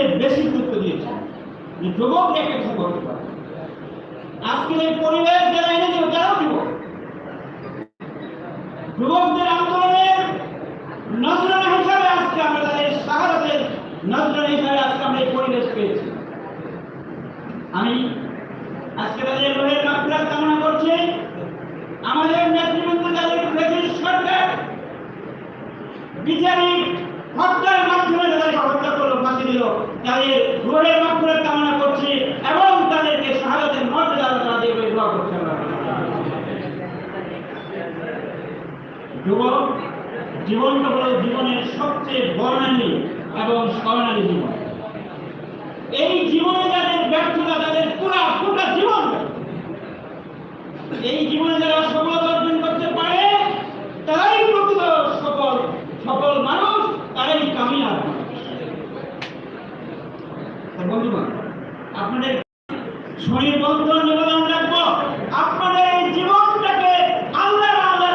সবচেয়ে বেশি গুরুত্ব দিয়েছেন যে যুবক কিছু করতে পারে। আজকের এই পরিবেশ যারা এনে দেবে, তারাও যুবক। যুবকদের আন্দোলনের হিসাবে আজকে আমরা তাদের হিসাবে আজকে আমরা এই পরিবেশ পেয়েছি। আমি আজকে তাদের রোহের কামনা করছি। আমাদের নেতৃবৃন্দ তাদের সরকার বিচারিক হত্যা দিল তাদের রোহের মাত্রা কামনা করছি এবং তাদেরকে শাহাদাতের মর্যাদা তারা দিয়ে দোয়া করছি যুবক, জীবনটা হলো জীবনের সবচেয়ে বর্ণালী এবং স্মরণালী জীবন। এই জীবনে যাদের ব্যর্থতা তাদের পুরা পুরা জীবন এই জীবনে যারা সফলতা অর্জন করতে পারে তারাই প্রকৃত সফল সফল মানুষ তারাই কামিয়াব মানুষ। তা বন্ধুগণ আপনাদের শরীর বন্ধন নিবেদন রাখব। আপনাদের এই জীবনটাকে আল্লাহ আল্লাহ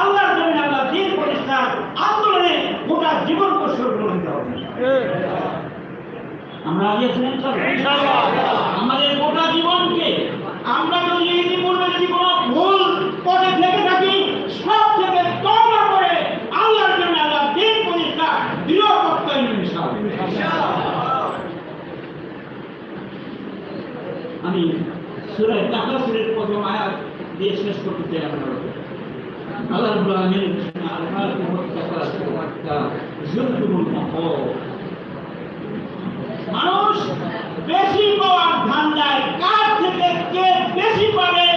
আল্লাহর জন্য আল্লাহ দিন প্রতিষ্ঠার আন্দোলনে গোটা জীবন উৎসর্গ করতে হবে। আমরা আগে শুনেন আমাদের গোটা জীবনকে আমরা যদি ইতিপূর্বে যদি কোনো ভুল পথে থেকে থাকি সব থেকে তওবা করে আল্লাহর জন্য আল্লাহ দিন প্রতিষ্ঠা দৃঢ় করতে হবে ইনশাআল্লাহ আমি সুরে তাকাসুরের প্রথম আয়াত দিয়ে শেষ করতে চাই আপনারা আল্লাহ রাব্বুল আল্লাহ মুত্তাকা যুলতুল মাহব মানুষ বেশি পাওয়ার ধান্দায়, কার থেকে কে বেশি পাবে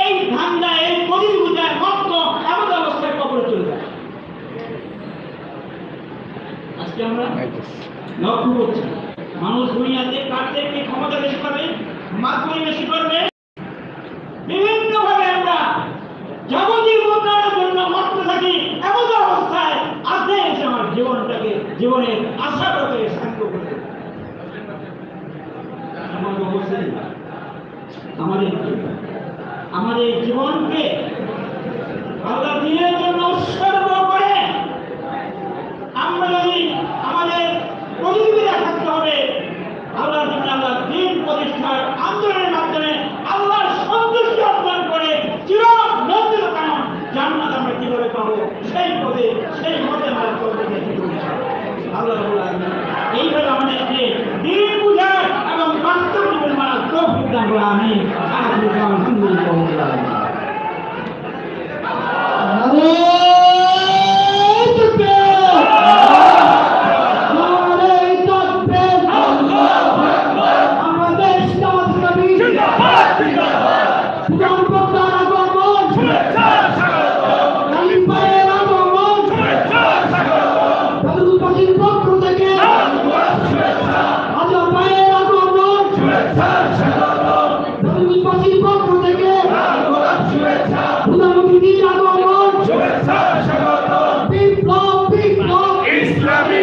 এই ধান্দা এই প্রতিযোগিতায় মত্ত এমন অবস্থায় কবরে চলে যায়। আজকে আমরা লক্ষ্য করছি, মানুষ দুনিয়াতে কার থেকে ক্ষমতা বেশি পাবে? এমন অবস্থায় আমার দেয়। আমাদের আমাদের জীবনকে আল্লাহ দিনের জন্য উৎসর্গ করে আমরা যদি আমাদের প্রতিযোগিতা থাকতে হবে আল্লাহর জন্য আল্লাহ দিন প্রতিষ্ঠার আন্দোলনের মাধ্যমে আল্লাহর সন্তুষ্টি অর্জন করে চির নন্দিত কারণ জান্নাত আমরা কীভাবে পাবো সেই পদে সেই মতে আমরা চলতে গেছি আল্লাহ এইভাবে আমাদেরকে দিন বুঝার এবং বাস্তব জীবন মানার তৌফিক দান আমি আলহামদুলিল্লাহ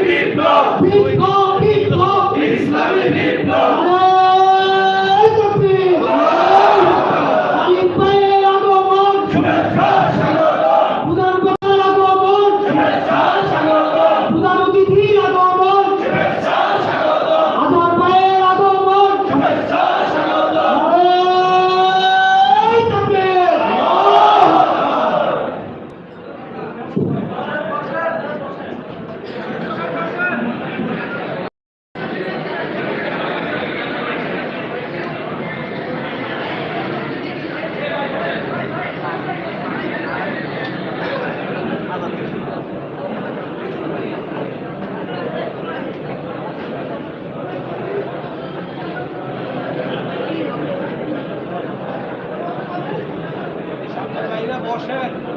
বিপ্লব বিপ্লব Seven.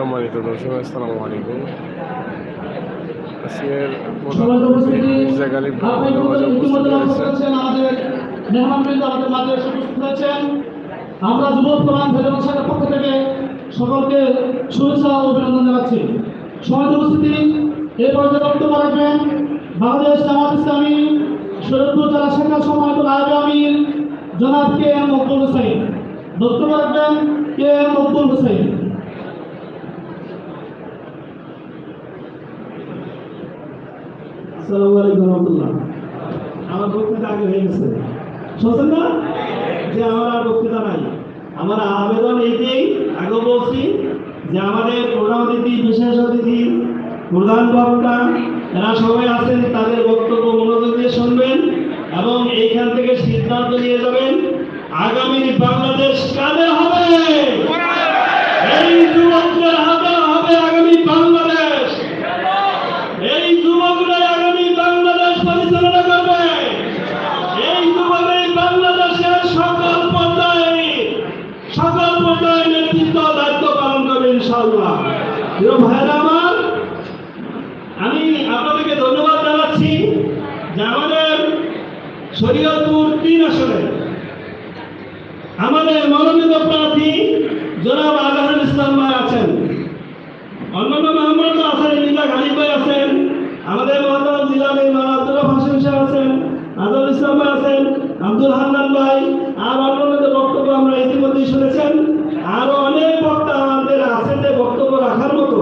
সম্মানিত দর্শক আসসালামু আলাইকুম। আজকের মির্জা গালিব উপস্থিত হয়েছে আমরা যুব প্রধান ফেডারেশন শাখার পক্ষ থেকে সকলকে শুভেচ্ছা ও অভিনন্দন জানাচ্ছি। সমাজ উপস্থিতি এই পর্যায়ে বক্তব্য রাখবেন বাংলাদেশ জামাত ইসলামী শরীরপুর জেলা শাখার সম্মানিত নায়ক আমির জনাব কে এম মকবুল হোসেন। বক্তব্য রাখবেন কে এম মকবুল হোসেন। আমার যে আবেদন আগে বলছি যে আমাদের প্রধান অতিথি, বিশেষ অতিথি, প্রধান বক্তা এরা সবাই আছেন, তাদের বক্তব্য মনোযোগ দিয়ে শুনবেন এবং এইখান থেকে সিদ্ধান্ত নিয়ে যাবেন। আগামী বাংলাদেশ কাদের হবে এই যুবকদের হাতে হবে আগামী বাংলাদেশ এই যুবকরাই আগামী বাংলাদেশ পরিচালনা করবে এই যুবকরাই বাংলাদেশের সকল পর্যায়ে সকল পর্যায়ে নেতৃত্ব দায়িত্ব পালন করবে আমি আপনাদেরকে ধন্যবাদ জানাচ্ছি যে আমাদের শরীয়তপুর তিন আসনে আমাদের মনোনীত প্রার্থী জনাব আজহারুল ইসলাম ভাই আছেন। অন্যান্য মেহমান তো আছেন, মির্জা গালিব ভাই আছেন, আমাদের মহতারাম জিলানি মাওলানা আব্দুল হাসিম সাহেব আছেন আজল ইসলাম ভাই আছেন, আব্দুল হান্নান ভাই, আর অন্যান্যদের বক্তব্য আমরা ইতিমধ্যেই শুনেছেন। আরও অনেক বক্তা আমাদের আছেন যে বক্তব্য রাখার মতো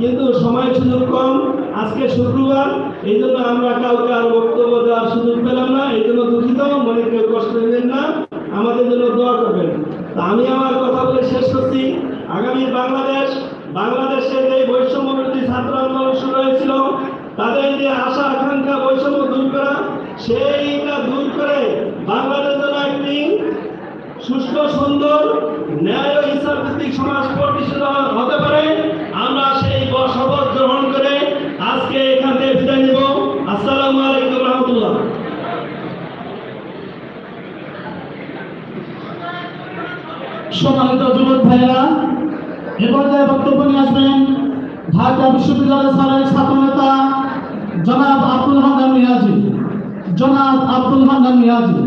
কিন্তু সময় সুযোগ কম, আজকে শুক্রবার এই জন্য আমরা কাউকে আর বক্তব্য দেওয়ার সুযোগ পেলাম না এই জন্য দুঃখিত, মনে কেউ কষ্ট নেবেন না, আমাদের জন্য দোয়া করবেন। তা আমি আমার কথা বলে শেষ করছি। আগামী বাংলাদেশ, বাংলাদেশের যে বৈষম্য ছাত্র আন্দোলন শুরু হয়েছিল, তাদের যে আশা, আকাঙ্ক্ষা, বৈষম্য দূর করা, সেইটা দূর করে বাংলাদেশ যেন একটি সুস্থ সুন্দর, ন্যায় ও ইনসাফ ভিত্তিক সমাজ প্রতিষ্ঠিত হতে পারে, আমরা সেই শপথ গ্রহণ করে আজকে এখান থেকে বিদায় নিব। আসসালামু আলাইকুম রহমতুল্লাহ। সম্মানিত যুবক ভাইয়েরা, এ পর্যায়ে বক্তব্য নিয়ে আসবেন ঢাকা বিশ্ববিদ্যালয় সালের ছাত্র নেতা জনাব আব্দুল হান্নান মিয়াজি। জনাব আব্দুল হান্নান মিয়াজি।